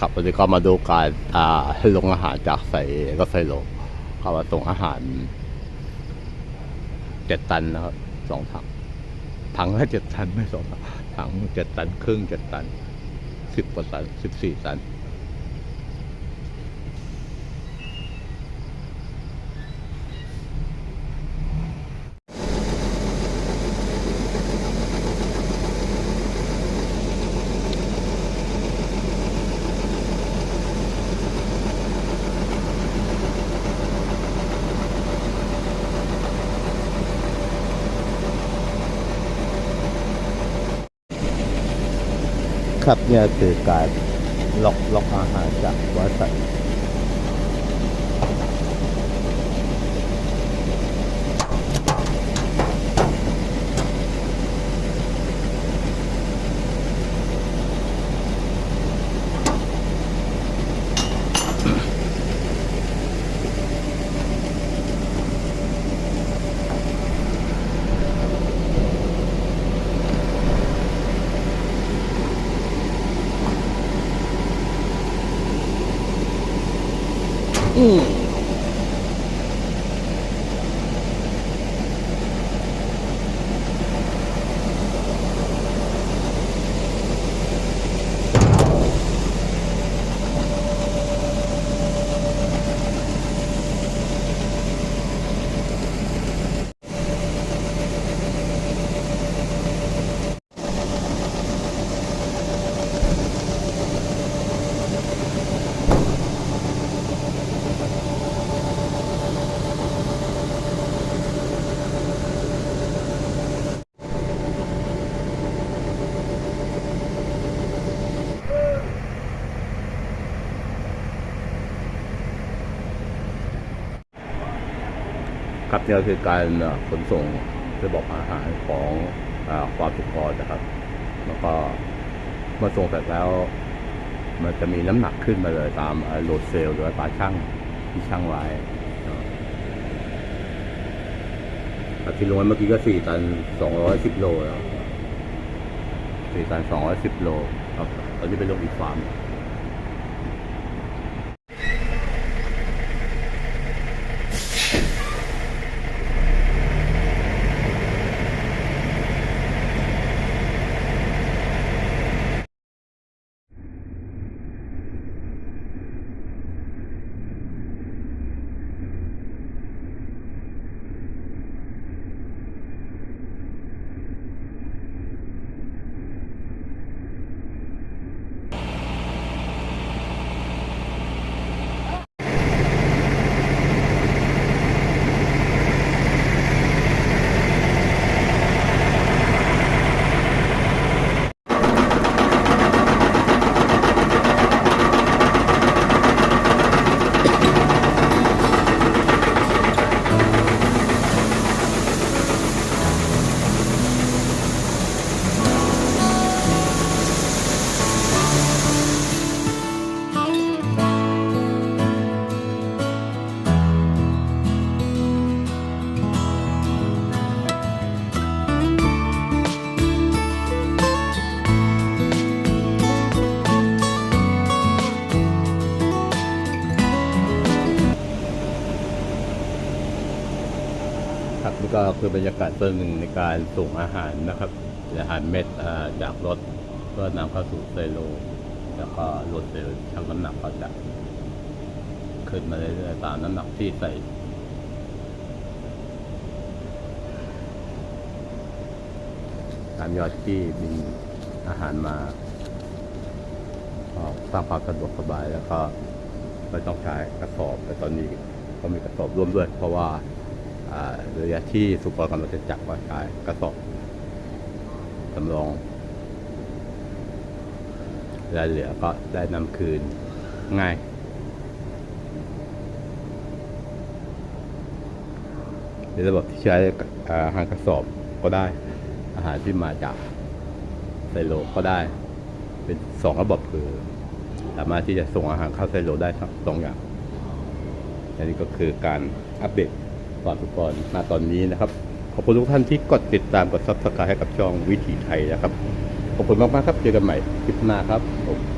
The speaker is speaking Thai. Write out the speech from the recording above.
ครับวันนี้ก็มาดูการอ่าลงอาหารจากใส่รถไฟโลเขามาส่งอาหารเจ็ดตันนะครับสองถังถังละเจ็ดตันไม่สองถังถังเจ็ดตัน ครึ่งเจ็ดตันสิบกว่าตันสิบสี่ตัน ครับเนี่ยคือการล็อกล็อกอาหารจากวัสดุ ท ครับเนี่ยคือการขนส่งระบบอาหารของอความสุขพรนะครับ แล้วก็เมื่อส่งเสร็จแล้ว มันจะมีน้ำหนักขึ้นมาเลยตามโหลดเซลล์หรือว่าตาช่างที่ช่างไว้เนาะอะที่ลงไว้เมื่อกี้ก็สี่ตันสองร้อยสิบโลแล้วสี่ตันสองร้อยสิบโลครับตอนนี้ไปลงอีกฟาร์ม you นี่ก็คือบรรยากาศส่วนหนึ่งในการส่งอาหารนะครับ อาหารเม็ดจากรถเพื่อนำเข้าสู่ไซโล แล้วก็รถเซลชั่งน้ำหนักก็จะขึ้นมาเรื่อยๆตามน้ำหนักที่ใส่ตามยอดที่มีอาหารมาก็สร้างความสะดวกสบายแล้วก็ไม่ต้องใช้กระสอบแต่ตอนนี้ก็มีกระสอบร่วมด้วย เพราะว่า ระยะที่สุกรกำลังจะจับก็ใช้กระสอบสำรองรายเหลือก็ได้นำคืนง่ายในระบบที่ใช้อาอาหารกระสอบก็ได้ อาหารที่มาจากไซโลก็ได้ เป็นสองระบบคือ สามารถที่จะส่งอาหารเข้าไซโลได้ทั้งสองอย่างอันนี้ก็คือการอัปเดต ความสุขรณตอนนี้นะครับ ขอบคุณทุกท่านที่กดติดตามกดซับสไครต์ให้กับช่องวิถีไทยนะครับ ขอบคุณมากๆครับ เจอกันใหม่คลิปหน้าครับผม